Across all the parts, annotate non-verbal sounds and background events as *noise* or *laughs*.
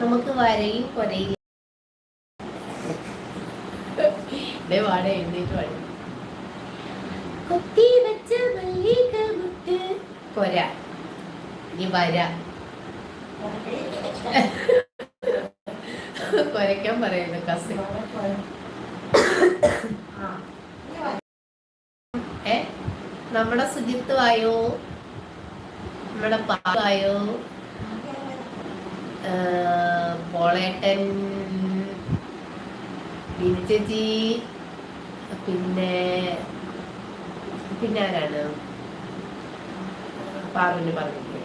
നമുക്ക് വരയും കൊരയും. വാട എഴുന്നേറ്റ് പാടി കൊത്തി വെച്ച മല്ലിക മുട്ട്. കൊര. ഇനി വര. കൊരയ്ക്കാൻ പറയുന്നു കസി ഏ? നമ്മുടെ ശുചിത്വമായോ നമ്മുടെ പാവായോ പോളേട്ടൻ ചേച്ചി പിന്നെ പിന്നെ ആരാണ്? പാറുവിന് പറഞ്ഞില്ലേ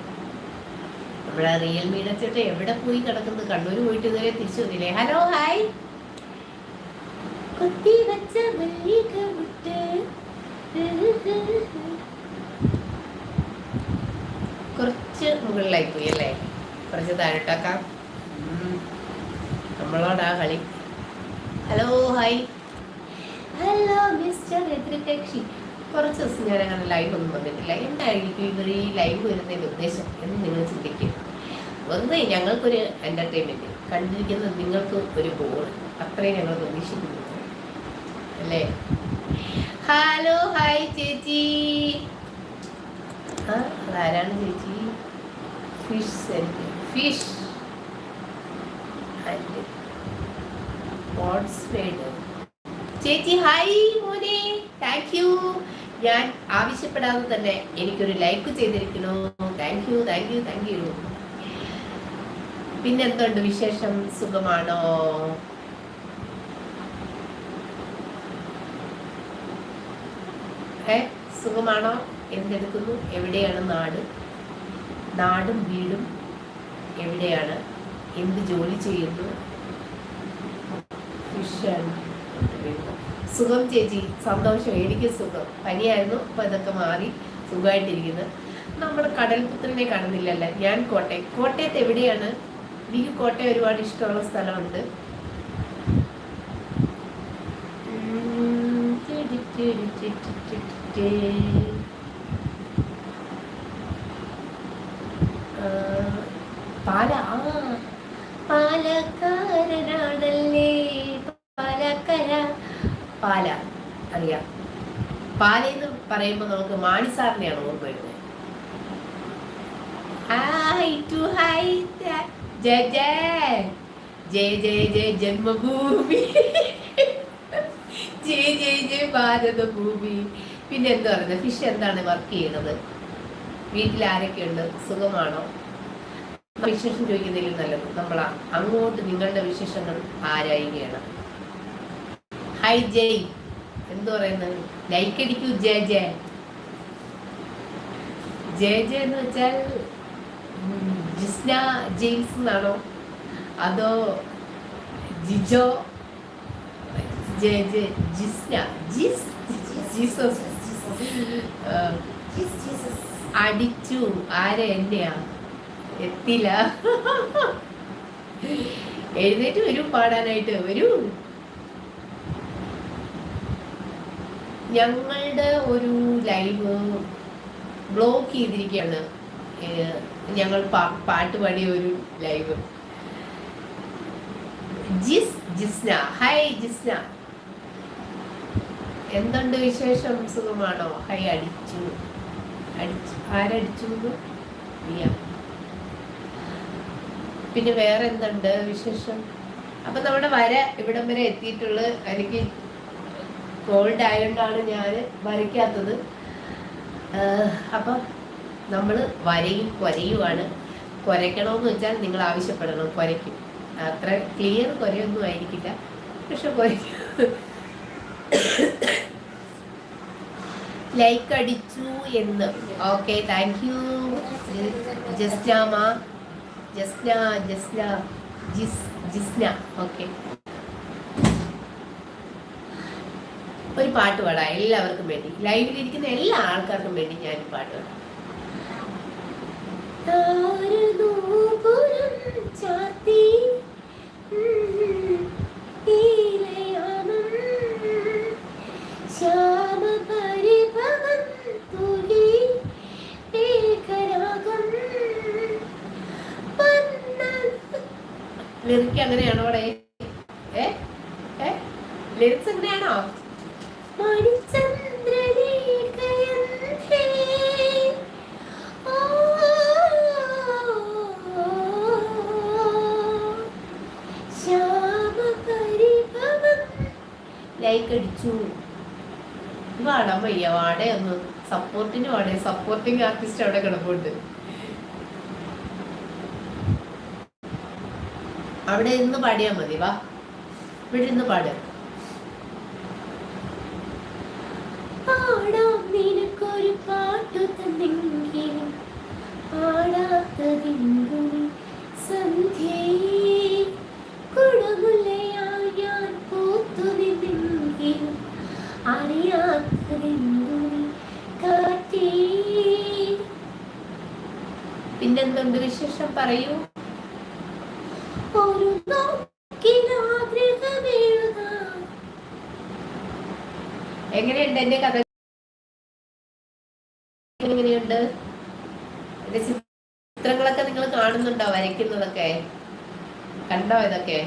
നമ്മുടെ റിയൽ ചേട്ടൻ എവിടെ പോയി കിടക്കുന്നത് കണ്ണൂർ പോയിട്ട് ഇതുവരെ തിരിച്ചു വന്നില്ലേ? Hello hi. കൊത്തി വെച്ച കുറച്ച് മുകളിലായി പോയി അല്ലേ? കുറച്ച് താഴോട്ടാക്കാം ഉം. നമ്മളോടാ കളി. ഹലോ ഹായ് ഹലോ മിസ്റ്റർ എതിർകക്ഷി. കുറച്ച് ദിവസം ഞാൻ അങ്ങനെ ലൈവ് ഒന്നും വന്നിട്ടില്ല. എന്തായിരിക്കും ഇവർ ഈ ലൈവ് വരുന്നതിന്റെ ഉദ്ദേശം എന്ന് നിങ്ങൾ ചിന്തിക്കും. വന്ന് ഞങ്ങൾക്കൊരു എന്റർടൈൻമെന്റ് കണ്ടിരിക്കുന്ന നിങ്ങൾക്ക് ഒരു ബോർ അത്രയും ഞങ്ങൾ പ്രതീക്ഷിക്കുന്നു. അല്ലേ? ഹലോ ഹായ് ചേച്ചി. ആ അതാരാണ് ചേച്ചി? ഫിഷ് സെന്റ് ഫിഷ് ആൻഡ് പോട്സ്വേഡ് ചേച്ചി ഹായ് മോനെ. താങ്ക് യു ഞാൻ ആവശ്യപ്പെടാതെ തന്നെ എനിക്കൊരു like ചെയ്തിരിക്കണു thank you thank you thank you പിന്നെന്തുണ്ട് വിശേഷം? സുഖമാണോ? ഏ സുഖമാണോ? എന്തെടുക്കുന്നു? എവിടെയാണ് നാട്? നാടും വീടും എവിടെയാണ്? എന്ത് ജോലി ചെയ്യുന്നു? സുഖം ചേച്ചി സന്തോഷം. എനിക്ക് സുഖം. പനിയായിരുന്നു. അപ്പൊ ഇതൊക്കെ മാറി സുഖമായിട്ടിരിക്കുന്നു. നമ്മുടെ കടൽപുത്രനെ കാണുന്നില്ലല്ലേ? ഞാൻ കോട്ടയം. കോട്ടയത്ത് എവിടെയാണ്? എനിക്ക് കോട്ടയം ഒരുപാട് ഇഷ്ടമുള്ള സ്ഥലമുണ്ട്. ഉം, പാല ആ. പാലക്കാരനാണല്ലേ? പാലക്കര. പാല. അറിയാം. പാല എന്ന് പറയുമ്പോൾ നമുക്ക് മാണിസാറിനെയാണ് ഓർമ്മ വരുന്നത്. ഹായ് ടു ജയ ജയ ജയ ജന്മഭൂമി. ജയ ജയ ജയ ഭാരതഭൂമി. പിന്നെ എന്താ പറയുന്നത്? ഫിഷ് എന്താണ് വർക്ക് ചെയ്യുന്നത്? വീട്ടിൽ ആരൊക്കെയുണ്ട്? സുഖമാണോ? വിശേഷം ചോദിക്കുന്നതിലും നല്ലത്. നമ്മൾ അങ്ങോട്ട് നിങ്ങളുടെ വിശേഷങ്ങൾ ആരായുകയാണ്? ഹൈ ജയ് എന്തു പറയുന്നത്? ലൈക്ക് അടിക്കൂ ജയ ജയ ജയ ജയ എന്ന് വെച്ചാൽ ജിസ്ന ജെയിംസ് എന്നാണോ? അതോ ജിജോ? ജയ ജയ ജിസ്ന. ജിസ് ജീസസ്. അടിച്ചു. ആരെ? എന്നെയാ? എത്തില്ല. എഴുന്നേറ്റ് വരൂ പാടാനായിട്ട് വരൂ. ഞങ്ങളുടെ ഒരു ലൈവ് ബ്ലോക്ക് ചെയ്തിരിക്കുകയാണ്. ഞങ്ങൾ പാട്ട് പാടിയ ഒരു ലൈവ്. ജിസ് ജിസ്ന. ഹായ് ജിസ്ന. എന്തുണ്ട് വിശേഷം? സുഖമാണോ? ഹൈ അടിച്ചു. അടിച്ചു ആരടിച്ചു എന്ന്? പിന്നെ വേറെ എന്തുണ്ട് വിശേഷം? അപ്പൊ നമ്മുടെ വര ഇവിടം വരെ എത്തിയിട്ടുള്ളത് എനിക്ക് കോൾഡ് ആയതുകൊണ്ടാണ് ഞാൻ വരയ്ക്കാത്തത്. അപ്പം നമ്മൾ വരയും കുരയുമാണ് കുരയ്ക്കണമെന്ന് വെച്ചാൽ നിങ്ങൾ ആവശ്യപ്പെടണം കുരയ്ക്കും. അത്ര ക്ലിയർ കുരയൊന്നും ആയിരിക്കില്ല. പക്ഷെ കുരയ്ക്കും. ലൈക്ക് അടിച്ചു എന്ന്. Okay thank you. ജസ്നാമ Jasna Jasna Jis Jisna. Okay. ഒരു പാട്ട് പാടാം എല്ലാവർക്കും വേണ്ടി. ലൈവിലിരിക്കുന്ന എല്ലാ ആൾക്കാർക്കും വേണ്ടി ഞാൻ പാട്ട് പാടാം. താരനൂപുരം ലിറിക്ക് അങ്ങനെയാണോ അവിടെ? ഏ? ഏ? ലിറിക്സ് എങ്ങനെയാണോ? ലൈക്ക് അടിച്ചു. പാടാൻ വയ്യ. ഒന്ന്. സപ്പോർട്ടിന് വാടേ. സപ്പോർട്ടിങ് ആർട്ടിസ്റ്റ് അവിടെ കിടപ്പുണ്ട്. അവിടെ ഇന്ന് പാടിയാൽ മതി വാ. ഇവിടെ ഇന്ന് പാട്. പാടാം നിനക്കൊരു പാട്ടു തന്നെങ്കിലും പാടാത്തതിന്റെ സന്ധ്യേ കുടമുല്ലയായി ഞാൻ പൂത്തു നിന്നെങ്കിലും അറിയാത്തതിന്റെ കാറ്റേ. പിന്നെന്തുണ്ട് വിശേഷം? പറയൂ. എങ്ങനെയുണ്ട് എന്റെ കഥ? എങ്ങനെയുണ്ട്? എന്റെ ചിത്രങ്ങളൊക്കെ നിങ്ങൾ കാണുന്നുണ്ടോ? വരയ്ക്കുന്നതൊക്കെ? കണ്ടോ ഇതൊക്കെ?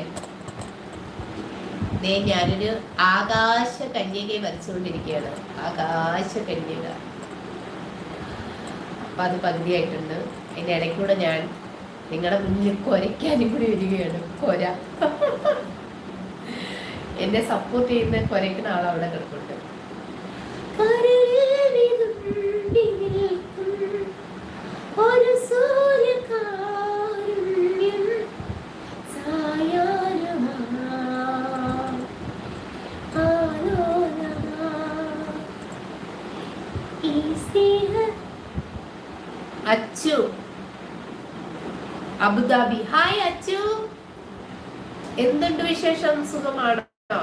ദേ ഞാനൊരു ആകാശ കന്യകയെ വരച്ചുകൊണ്ടിരിക്കുകയാണ്. ആകാശ കന്യക അപ്പൊ അത് പകുതിയായിട്ടുണ്ട്. അതിന്റെ ഇടയ്ക്കൂടെ ഞാൻ നിങ്ങളുടെ മുന്നിൽ കൊരയ്ക്കാനും കൂടി വരികയാണ്. കൊര. എന്നെ സപ്പോർട്ട് ചെയ്യുന്ന കൊരയ്ക്കുന്ന ആൾ അവിടെ കിടപ്പുണ്ട്. ഒരു അബുദാബി. ഹായ് അച്ചു. എന്തുണ്ട് വിശേഷം? സുഖമാണോ?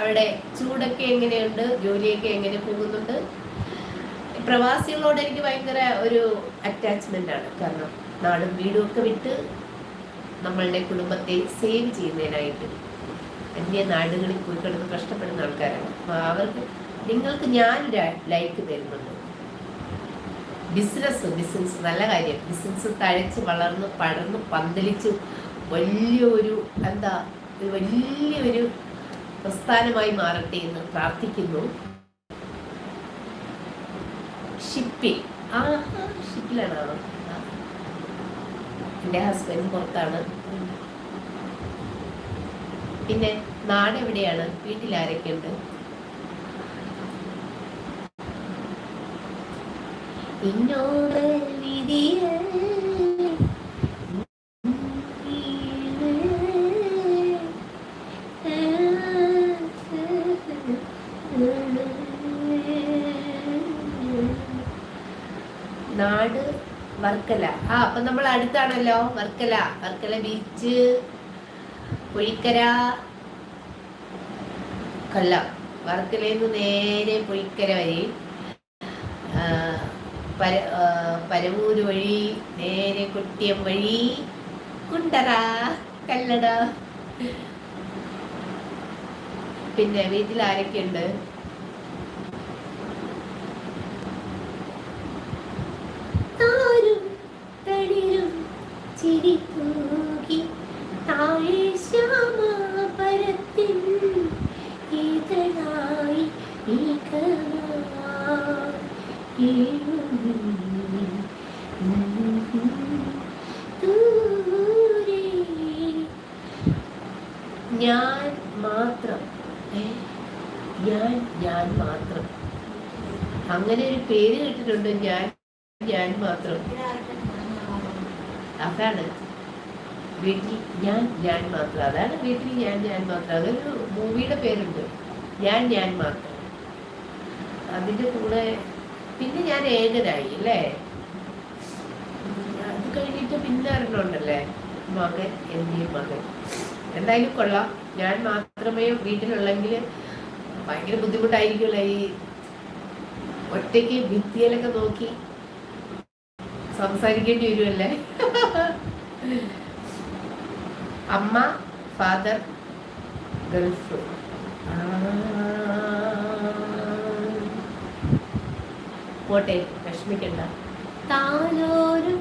അവിടെ ചൂടൊക്കെ എങ്ങനെയുണ്ട്? ജോലിയൊക്കെ എങ്ങനെ പോകുന്നുണ്ട്? പ്രവാസികളോട് എനിക്ക് ഭയങ്കര ഒരു അറ്റാച്ച്മെന്റ് ആണ്. കാരണം നാടും വീടും ഒക്കെ വിട്ട് നമ്മളുടെ കുടുംബത്തെ സേവ് ചെയ്യുന്നതിനായിട്ട് അന്യ നാടുകളിൽ പോയി കിടന്ന് കഷ്ടപ്പെടുന്ന ആൾക്കാരാണ്. അപ്പൊ അവർക്ക് നിങ്ങൾക്ക് ഞാൻ ലൈക്ക് തരുന്നുണ്ട്. ബിസിനസ് ബിസിനസ് നല്ല കാര്യം. ബിസിനസ് തഴച്ച് വളർന്ന് പടർന്ന് പന്തലിച്ച് വലിയൊരു എന്താ ഒരു വലിയൊരു പ്രസ്ഥാനമായി മാറട്ടെ എന്ന് പ്രാർത്ഥിക്കുന്നു. ഷിപ്പിൽ ആ ഷിപ്പിലാണ് എന്റെ ഹസ്ബൻഡ് പുറത്താണ്. പിന്നെ നാടെവിടെയാണ്? വീട്ടിൽ ആരൊക്കെയുണ്ട് നാട് വർക്കല. ആ അപ്പൊ നമ്മൾ അടുത്താണല്ലോ. വർക്കല. വർക്കല ബീച്ച് പുഴിക്കര കൊല്ലം. വർക്കലയിൽ നിന്ന് നേരെ പുഴിക്കര ആ, പര പരവൂര് വഴി നേരെ കുട്ടിയം വഴി കുണ്ടറ കല്ലട. പിന്നെ വീട്ടിൽ ചിരി തൂകി താഴെ ശ്യാമാപരത്തിൻ ഈതളായി ദൂരെ ഞാൻ മാത്രം ഏ? ഞാൻ ഞാൻ മാത്രം അങ്ങനെ ഒരു പേര് കേട്ടിട്ടുണ്ട് ഞാൻ ഞാൻ മാത്രം. അതാണ്. വീട്ടിൽ ഞാൻ ഞാൻ മാത്രം. അതാണ് വീട്ടിൽ ഞാൻ ഞാൻ മാത്രം. അതൊരു മൂവിയുടെ പേരുണ്ട്. ഞാൻ ഞാൻ മാത്രം. അതിന്റെ കൂടെ പിന്നെ ഞാൻ ഏകനായി അല്ലേ? അത് കഴിഞ്ഞിട്ട് പിന്നെ അറിഞ്ഞുണ്ടല്ലേ മകൻ എന്റെ മകൻ. എന്തായാലും കൊള്ളാം. ഞാൻ മാത്രമേ വീട്ടിലുള്ളെങ്കിൽ ഭയങ്കര ബുദ്ധിമുട്ടായിരിക്കുമല്ലോ ഈ ഒറ്റയ്ക്ക് ഭിത്തിയിലൊക്കെ നോക്കി സംസാരിക്കേണ്ടി വരുമല്ലേ അമ്മ ഫാദർ ഗൾഫ്. പോട്ടെ വിഷമിക്കണ്ട. താനോരു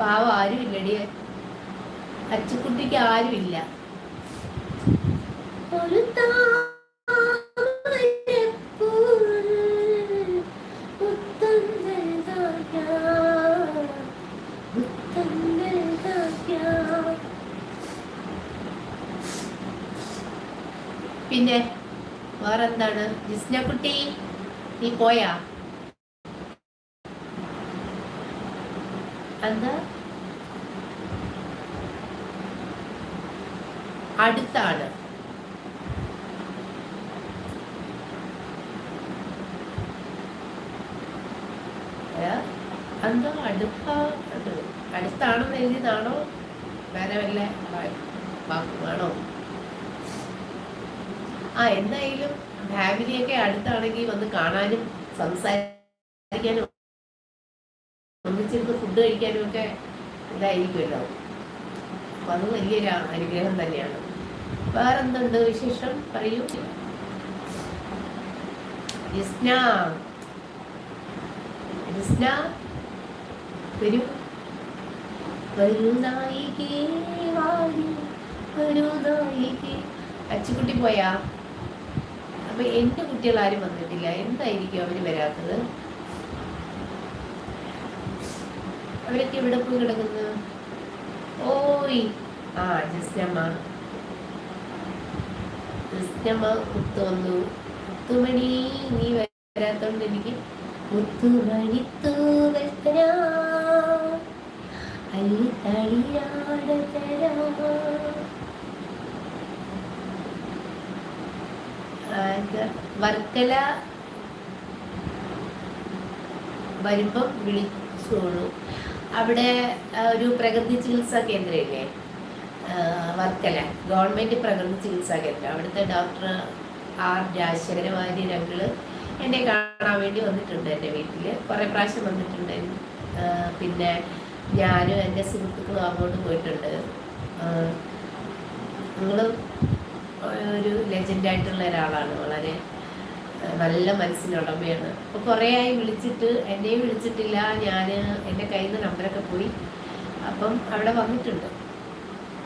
പാവ ആരുമില്ലടിയെ അച്ചുക്കുട്ടിക്ക് ആരുമില്ല. ഒരു പിന്നെ വേറെന്താണ്? ജിസ്ന കുട്ടി നീ പോയാ എന്താ അടുത്താണ് ഏ? എന്താ അടുത്ത അത് അടുത്താണെന്ന് എഴുതിയതാണോ വേറെ വല്ല വാ- വാക്കുമാണോ ആ എന്തായാലും ഫാമിലിയൊക്കെ അടുത്താണെങ്കിൽ വന്ന് കാണാനും സംസാരിക്കാനും ഒന്നിച്ചിരുന്ന് ഫുഡ് കഴിക്കാനും ഒക്കെ ഇതായിരിക്കുമല്ലോ. അപ്പൊ അത് വലിയൊരു അനുഗ്രഹം തന്നെയാണ്. വേറെന്തുണ്ട് വിശേഷം? പറയൂ. അച്ചുകുട്ടി പോയാ? അപ്പൊ എന്റെ കുട്ടികൾ ആരും വന്നിട്ടില്ല. എന്തായിരിക്കും അവർ വരാത്തത്? അവരൊക്കെ ഇവിടെ പോയി കിടക്കുന്നത് ഓയ്. ആ ജസ്നമ്മ ജസ്നമ്മ കുത്തു വന്നു. മുത്തുമണി നീ വരാത്തോണ്ട് എനിക്ക് മുത്തുമണി തൂവൽത്തരാ അല്ലി വർക്കല വരുമ്പം വിളിച്ചോളൂ. അവിടെ ഒരു പ്രകൃതി ചികിത്സാ കേന്ദ്രമില്ലേ? വർക്കല. ഗവൺമെന്റ് പ്രകൃതി ചികിത്സാ കേന്ദ്രം. അവിടുത്തെ doctor R Rajasekhara Warrier uncle എന്നെ കാണാൻ വേണ്ടി വന്നിട്ടുണ്ട് എന്റെ വീട്ടിൽ കുറേ പ്രാവശ്യം വന്നിട്ടുണ്ട്. പിന്നെ ഞാനും എന്റെ സുഹൃത്തുക്കളും അങ്ങോട്ട് പോയിട്ടുണ്ട്. നിങ്ങൾ ഒരു ലെജൻഡായിട്ടുള്ള ഒരാളാണ്. വളരെ നല്ല മനസ്സിനുടമയാണ് അപ്പോൾ കുറേ ആയി വിളിച്ചിട്ട് എന്നെയും വിളിച്ചിട്ടില്ല. ഞാൻ എന്റെ കയ്യിൽ നിന്ന് നമ്പറൊക്കെ പോയി. അപ്പം അവിടെ വന്നിട്ടുണ്ട്.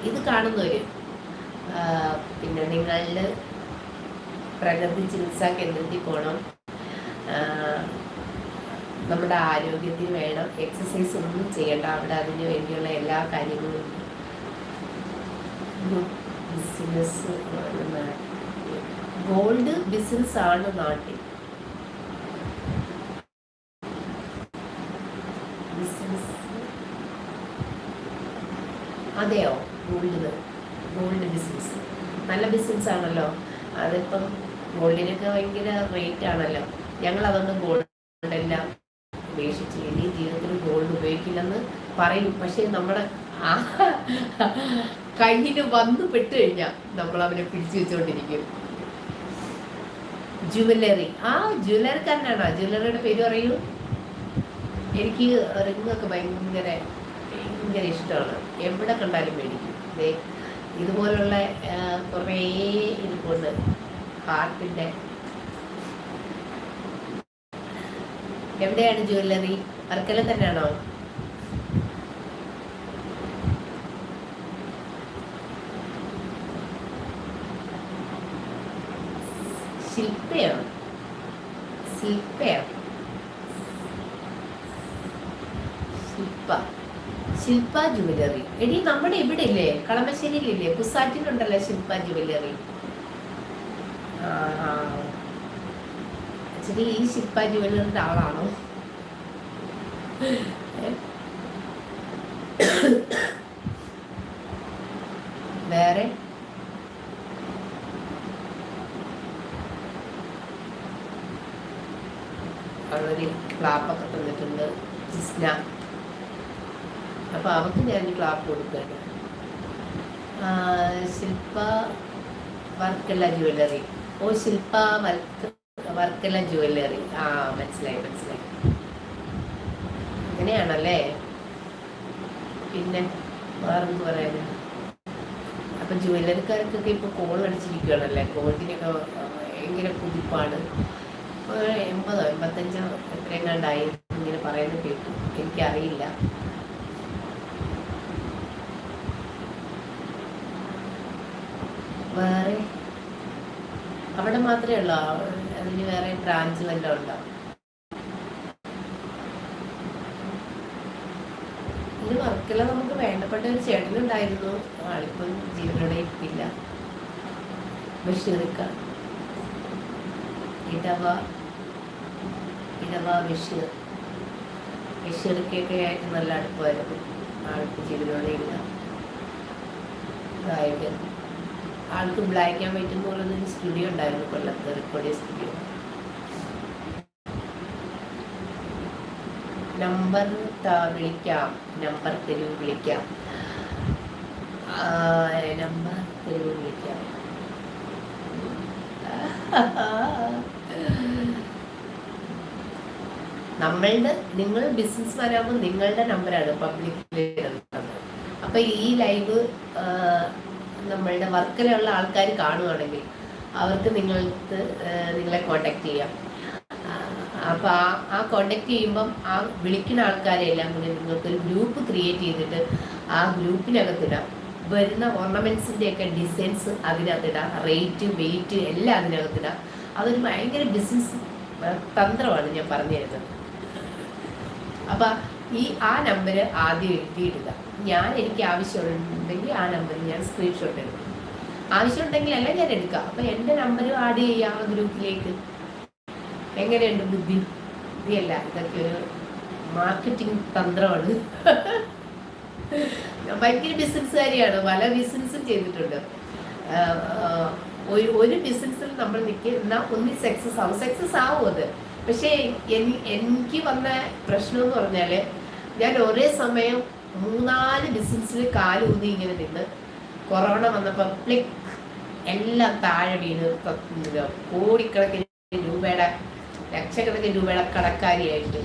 ഇത് കാണുന്നവർ പിന്നെ നിങ്ങളിൽ പ്രകൃതി ചികിത്സാ കേന്ദ്രത്തിൽ പോകണം നമ്മുടെ ആരോഗ്യത്തിന് വേണം. എക്സസൈസ് ഒന്നും ചെയ്യേണ്ട. അവിടെ അതിന് വേണ്ടിയുള്ള എല്ലാ കാര്യങ്ങളും ബിസിനസ് ഗോൾഡ് ബിസിനസ് ആണ് നാട്ടിൽ. അതെയോ? ഗോൾഡിന്. Gold business. നല്ല ബിസിനസ് ആണല്ലോ. അതിപ്പം ഗോൾഡിനൊക്കെ ഭയങ്കര റേറ്റ് ആണല്ലോ. ഞങ്ങൾ അതൊന്നും ഗോൾഡ് എല്ലാം ഉപേക്ഷിച്ച്. ഇനി ജീവിതത്തിൽ ഗോൾഡ് ഉപയോഗിക്കില്ലെന്ന് പറയും. പക്ഷേ നമ്മുടെ കയ്യിൽ വന്നു പെട്ട് നമ്മൾ അവനെ പിടിച്ചു വെച്ചുകൊണ്ടിരിക്കും ജുവല്ലറി ആ ജുവല്ലറിക്കാരനാണ് ജുവല്ലറിയുടെ പേര് പറയൂ. എനിക്ക് റിങ്ങൊക്കെ ഭയങ്കര ഭയങ്കര ഇഷ്ടമാണ്. എവിടെ കണ്ടാലും മേടിക്കും. ദേ ഇതുപോലുള്ള കുറേ ഇരിപ്പുണ്ട് ഹാർട്ടിന്റെ എവിടെയാണ് ജുവല്ലറി വർക്കല തന്നെയാണോ? ശില്പയോ ശില്പയോ ശില്പ. ശില്പ ജുവലറി എടി നമ്മുടെ ഇവിടെ ഇല്ലേ കളമശ്ശേരിയിലില്ലേ? കുസാറ്റിലുണ്ടല്ലോ ശില്പ ജുവലറി ആക്ച്വലി ഈ ശില്പ ജുവലറിന്റെ ആളാണോ ഏ? വേറെ അവർ ക്ലാപ്പൊക്കെ തന്നിട്ടുണ്ട് ജിസ്ന അപ്പൊ അവർക്ക് ഞാൻ ക്ലാപ്പ് കൊടുക്കുകയാണ് ശില്പ വർക്കല ജുവല്ലറി ഓ ശില്പ വർക്ക് വർക്കല ജുവല്ലറി ആ മനസ്സിലായി മനസ്സിലായി. അങ്ങനെയാണല്ലേ? പിന്നെ വേറെന്ത് പറയാനാ? അപ്പൊ ജുവല്ലറിക്കാർക്കൊക്കെ ഇപ്പൊ കോൾ അടിച്ചിരിക്കുകയാണല്ലേ കോൾഡിനൊക്കെ ഭയങ്കര കുതിപ്പാണ്. എൺപതോ എൺപത്തഞ്ചോ എത്രയെങ്ങാണ്ടായി? ഇങ്ങനെ പറയുന്നത് കേട്ടു. എനിക്കറിയില്ല. വേറെ? അവിടെ മാത്രമേ ഉള്ളൂ? അതിന് വേറെ ബ്രാഞ്ച് വല്ലതും ഉണ്ടോ? ഇത് വർക്കെല്ലാം നമുക്ക് വേണ്ടപ്പെട്ട ഒരു ചേട്ടനുണ്ടായിരുന്നു. ആളിപ്പം ജീവനോടെ ഇപ്പില്ല ബഷീറിക്ക ഇടവ. ഇടവ ബഷീർ. ബഷീറിക്കൊക്കെ ആയിട്ട് നല്ല അടുപ്പമായിരുന്നു ആൾക്ക് ജീവനോടെ ഇല്ല. ഗായകൻ ആൾക്ക് ബ്ലാക്ക് ആൻഡ് വൈറ്റ് എന്ന് പറയുന്ന ഒരു സ്റ്റുഡിയോ ഉണ്ടായിരുന്നു കൊല്ലത്ത് റെക്കോർഡിയ സ്റ്റുഡിയോ. നമ്പർ വിളിക്കാം നമ്പർ തെരുവ് വിളിക്കാം. നമ്പർ തെരുവ് വിളിക്കാം. *laughs* നമ്മളുടെ നിങ്ങൾ ബിസിനസ് വരാകുമ്പോൾ നിങ്ങളുടെ നമ്പറാണ് പബ്ലിക്കിൽ അപ്പൊ ഈ ലൈവ് നമ്മളുടെ വർക്കിലുള്ള ആൾക്കാർ കാണുവാണെങ്കിൽ അവർക്ക് നിങ്ങൾക്ക് നിങ്ങളെ കോണ്ടാക്ട് ചെയ്യാം. അപ്പോൾ ആ ആ കോണ്ടാക്ട് ചെയ്യുമ്പം ആ വിളിക്കുന്ന ആൾക്കാരെല്ലാം കൂടി നിങ്ങൾക്കൊരു ഗ്രൂപ്പ് ക്രിയേറ്റ് ചെയ്തിട്ട് ആ ഗ്രൂപ്പിനകത്തിടാം. വരുന്ന ഓർണമെന്റ്സിന്റെ ഡിസൈൻസ് അതിനകത്തിടാം. റേറ്റ് വെയിറ്റ് എല്ലാം അതിനകത്തിടാം. അതൊരു ഭയങ്കര ബിസിനസ് തന്ത്രമാണ് ഞാൻ പറഞ്ഞു തരുന്നത് അപ്പം ഈ ആ നമ്പർ ആദ്യം എഴുതിയിടുക. ഞാൻ എനിക്ക് ആവശ്യമുണ്ടെങ്കിൽ ആ നമ്പർ ഞാൻ സ്ക്രീൻഷോട്ട് എടുക്കും. ആവശ്യമുണ്ടെങ്കിൽ അല്ല ഞാൻ എടുക്കാം. അപ്പം എന്റെ നമ്പരും ആഡ് ചെയ്യാം ആ ഗ്രൂപ്പിലേക്ക് എങ്ങനെയുണ്ട് ബുദ്ധി? ബുദ്ധിയല്ല ഇതൊക്കെ ഒരു മാർക്കറ്റിംഗ് തന്ത്രമാണ്. ഭയങ്കര ബിസിനസ്സുകാരിയാണ് പല ബിസിനസ്സും ചെയ്തിട്ടുണ്ട്. ഒരു ഒരു ബിസിനസ്സിൽ നമ്മൾ നിൽക്കുന്ന ഒന്നി സക്സസ് ആവും. സക്സസ് ആവും അത്. പക്ഷേ എനിക്ക് വന്ന പ്രശ്നം എന്ന് പറഞ്ഞാൽ ഞാൻ ഒരേ സമയം മൂന്നാൽ ബിസിനസ്സിൽ കാലൂന്നി ഇങ്ങനെ നിന്ന്. കൊറോണ വന്നപ്പോൾ പ്ലിക് എല്ലാം താഴെ വീണ്. കോടിക്കണക്കിന് രൂപയുടെ ലക്ഷക്കണക്കിന് രൂപയുടെ കടക്കാരിയായിട്ട്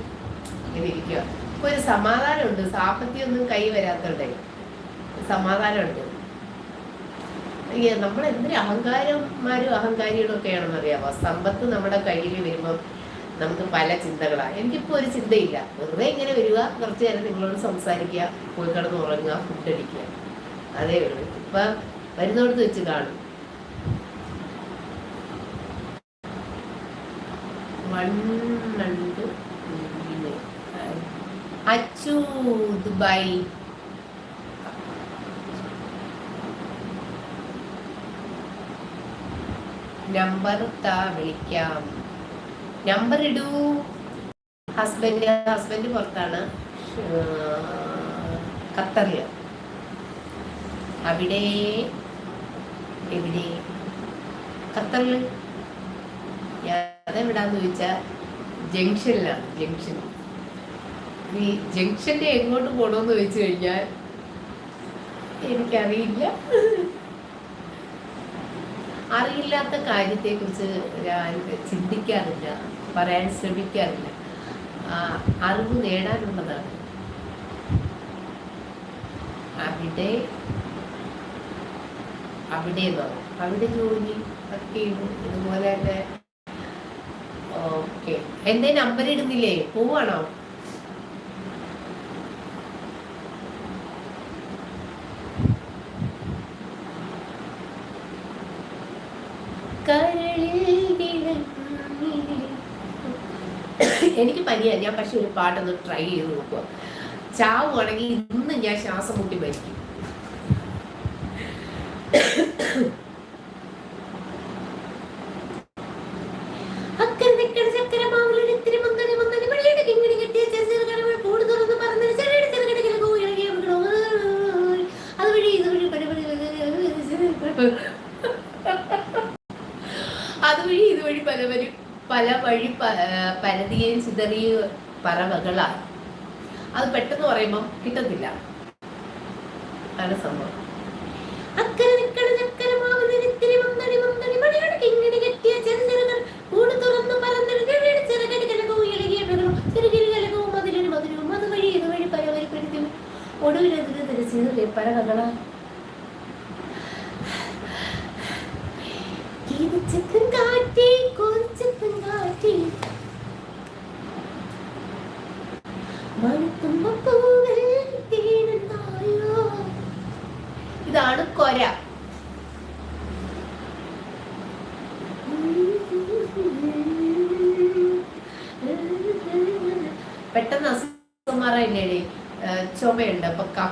ഇങ്ങനെ ഇരിക്കുക അപ്പോൾ ഒരു സമാധാനമുണ്ട്. സാമ്പത്തികമൊന്നും കൈ വരാത്തവരുടെ സമാധാനമുണ്ട്. നമ്മൾ എന്തൊരു അഹങ്കാരന്മാരും അഹങ്കാരികളും ഒക്കെയാണെന്ന് അറിയാമോ സമ്പത്ത് നമ്മുടെ കയ്യിൽ വരുമ്പം നമുക്ക് പല ചിന്തകളാണ് എനിക്കിപ്പോൾ ഒരു ചിന്തയില്ല. വെറുതെ ഇങ്ങനെ വരിക കുറച്ച് നേരം നിങ്ങളോട് സംസാരിക്കുക പോയി കിടന്ന് ഉറങ്ങുക ഫുഡ് അടിക്കുക. അതേ ഉള്ളൂ. ഇപ്പം വരുന്നോടത്ത് വെച്ച് കാണും. അച്ചു ദുബായ്. നമ്പർ താ വിളിക്കാം. നമ്പർ ഇടൂ. ഹസ്ബൻഡ് ഹസ്ബൻഡ് പുറത്താണ്. ഖത്തറിൽ അവിടെ എവിടെ? ഖത്തറിൽ അതെവിടാന്ന് ചോദിച്ചാൽ ജംഗ്ഷനിലാണ് ജംഗ്ഷൻ. ഈ ജംഗ്ഷന്റെ എങ്ങോട്ട് പോകണമെന്ന് ചോദിച്ചു കഴിഞ്ഞാൽ എനിക്കറിയില്ല. അറിയില്ലാത്ത കാര്യത്തെക്കുറിച്ച് ഞാൻ ചിന്തിക്കാറില്ല പറയാൻ ശ്രമിക്കാറില്ല. അറിവ് നേടാനുള്ളതാണ്. അവിടെ അവിടെ അവിടെ ജോലി ഒക്കെ ഇതുപോലെ തന്നെ ഓക്കെ. എന്റെ നമ്പർ ഇടുന്നില്ലേ? പോവാണോ? *coughs* എനിക്ക് പനിയാണ് ഞാൻ പക്ഷെ ഒരു പാട്ടൊന്ന് ട്രൈ ചെയ്ത് നോക്കുക ചാവുകയാണെങ്കിൽ ഇന്ന് ഞാൻ ശ്വാസം മുട്ടി മരിക്കും അതുവഴി ഇതുവഴി പലവരും പല വഴി പരതിയും ചിതറിയ പറവകളായി അത് പെട്ടെന്ന് പറയുമ്പോൾ കിട്ടത്തില്ല. അതാണ് സംഭവം. അക്കരെ നിക്കണ ചക്കര പെരുത്തി ഒടുവിലെതിരെ പരവകളാ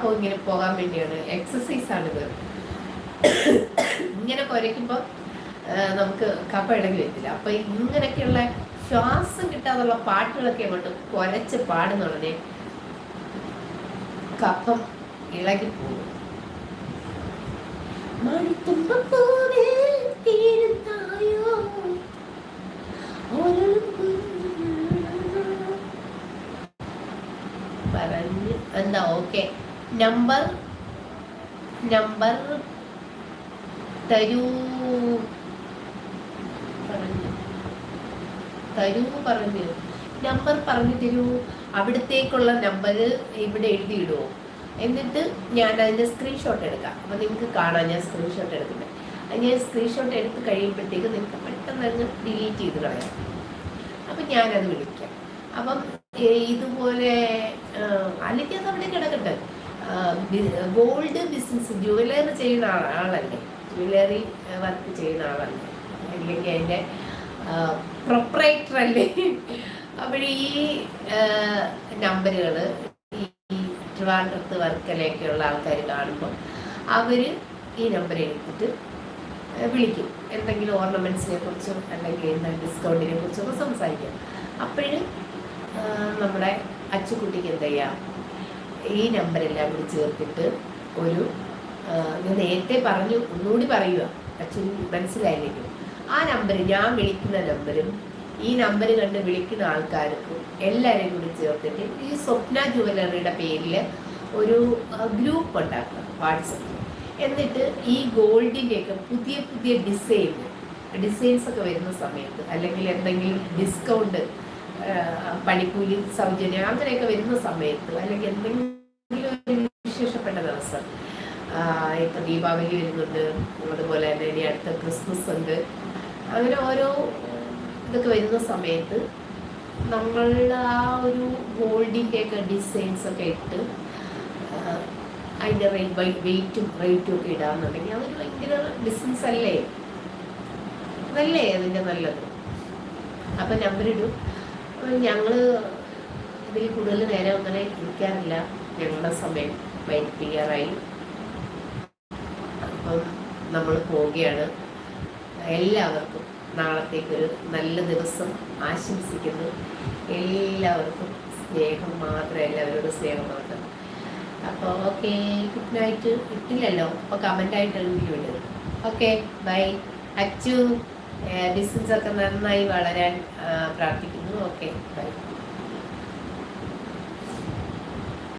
ചുമയുണ്ട് ഇങ്ങനെ പോകാൻ വേണ്ടിയാണ്. ആണിത് ഇങ്ങനെ കുരയ്ക്കുമ്പോൾ നമുക്ക് കപ്പ ഇടങ്ങി വരത്തില്ല. അപ്പൊ ഇങ്ങനെയൊക്കെയുള്ള ശ്വാസം കിട്ടാതുള്ള പാട്ടുകളൊക്കെ അങ്ങോട്ട് കുരച്ച് പാടുന്നുള്ളതിനെ കപ്പം ഇളകി പോകും. പറഞ്ഞ് എന്താ ഓക്കെ നമ്പർ നമ്പർ തരൂ. പറഞ്ഞു. തരൂ പറഞ്ഞു. നമ്പർ പറഞ്ഞു തരൂ. അവിടത്തേക്കുള്ള നമ്പർ ഇവിടെ എഴുതിയിടുമോ എന്നിട്ട് ഞാൻ അതിന്റെ സ്ക്രീൻഷോട്ട് എടുക്കാം. അപ്പോൾ നിങ്ങൾക്ക് കാണാം ഞാൻ സ്ക്രീൻഷോട്ട് എടുക്കുന്നത്. അത് ഞാൻ സ്ക്രീൻഷോട്ട് എടുത്ത് കഴിയുമ്പോഴത്തേക്ക് നിങ്ങൾക്ക് പെട്ടെന്ന് അങ്ങ് ഡിലീറ്റ് ചെയ്ത് കളയാം. അപ്പം ഞാനത് വിളിക്കാം. അപ്പം ഇതുപോലെ അല്ലെങ്കിൽ അത് അവിടെ കിടക്കട്ടെ. ഗോൾഡ് ബിസിനസ് ജുവലറി ചെയ്യുന്ന ആളല്ലേ? ജുവലറി വർക്ക് ചെയ്യുന്ന ആളല്ലേ? അല്ലെങ്കിൽ അതിന്റെ പ്രൊപ്പറേറ്റർ അല്ലേ? അപ്പോൾ ഈ നമ്പറുകൾ ഈ ട്രിവാൻഡ്രത്ത് വർക്കലൊക്കെയുള്ള ആൾക്കാർ കാണുമ്പോൾ അവർ ഈ നമ്പർ എടുത്തിട്ട് വിളിക്കും. എന്തെങ്കിലും ഓർണമെന്റ്സിനെ കുറിച്ചും അല്ലെങ്കിൽ ഡിസ്കൗണ്ടിനെ കുറിച്ചൊക്കെ സംസാരിക്കാം. അപ്പോഴും നമ്മുടെ അച്ചുകുട്ടിക്ക് എന്ത് ചെയ്യാം ഈ നമ്പറെല്ലാം കൂടി ചേർത്തിട്ട് ഒരു ഞാൻ നേരത്തെ പറഞ്ഞു ഒന്നുകൂടി പറയുക. അച്ഛൻ മനസ്സിലായില്ലെങ്കിൽ ആ നമ്പർ ഞാൻ വിളിക്കുന്ന നമ്പരും ഈ നമ്പർ കണ്ട് വിളിക്കുന്ന ആൾക്കാർക്കും എല്ലാവരെയും കൂടി ചേർത്തിട്ട് ഈ സ്വപ്ന ജുവലറിയുടെ പേരിൽ ഒരു ഗ്രൂപ്പ് ഉണ്ടാക്കുക വാട്സപ്പിൽ എന്നിട്ട് ഈ ഗോൾഡിന്റെയൊക്കെ പുതിയ പുതിയ ഡിസൈൻ ഡിസൈൻസ് ഒക്കെ വരുന്ന സമയത്ത് അല്ലെങ്കിൽ എന്തെങ്കിലും ഡിസ്കൗണ്ട് പണിക്കൂലി സൗജന്യം അങ്ങനെയൊക്കെ വരുന്ന സമയത്ത് അല്ലെങ്കിൽ എന്തെങ്കിലും ഒരു വിശേഷപ്പെട്ട ദിവസം ഇപ്പൊ ദീപാവലി വരുന്നുണ്ട് അതുപോലെ തന്നെ ഇനി അടുത്ത ക്രിസ്മസ് ഉണ്ട്. അങ്ങനെ ഓരോ ഇതൊക്കെ വരുന്ന സമയത്ത് നമ്മളുടെ ആ ഒരു ഗോൾഡിന്റെ ഒക്കെ ഡിസൈൻസ് ഒക്കെ ഇട്ട് അതിന്റെ വെയിറ്റും റേറ്റും ഒക്കെ ഇടാന്നുണ്ടെങ്കിൽ അതൊരു ഭയങ്കര ബിസിനസ് അല്ലേ? അതല്ലേ അതിന്റെ നല്ലത്? അപ്പം അപ്പം ഞങ്ങൾ ഇതിൽ കൂടുതൽ നേരം അങ്ങനെ ഇരിക്കാറില്ല. ഞങ്ങളുടെ സമയം വൈകിപ്പിക്കാറായി. അപ്പം നമ്മൾ പോവുകയാണ്. എല്ലാവർക്കും നാളത്തേക്കൊരു നല്ല ദിവസം ആശംസിക്കുന്നു. എല്ലാവർക്കും സ്നേഹം മാത്രം എല്ലാവരോടും സ്നേഹം മാത്രം. അപ്പോൾ ഓക്കെ ഗുഡ് നൈറ്റ്. ഇട്ടില്ലല്ലോ. അപ്പോൾ കമന്റായിട്ട് എഴുതി വിടും ഓക്കെ ബൈ. അച്ചു ബിസിനസ് ഒക്കെ നന്നായി വളരാൻ പ്രാർത്ഥിക്കുന്നു. Okay bye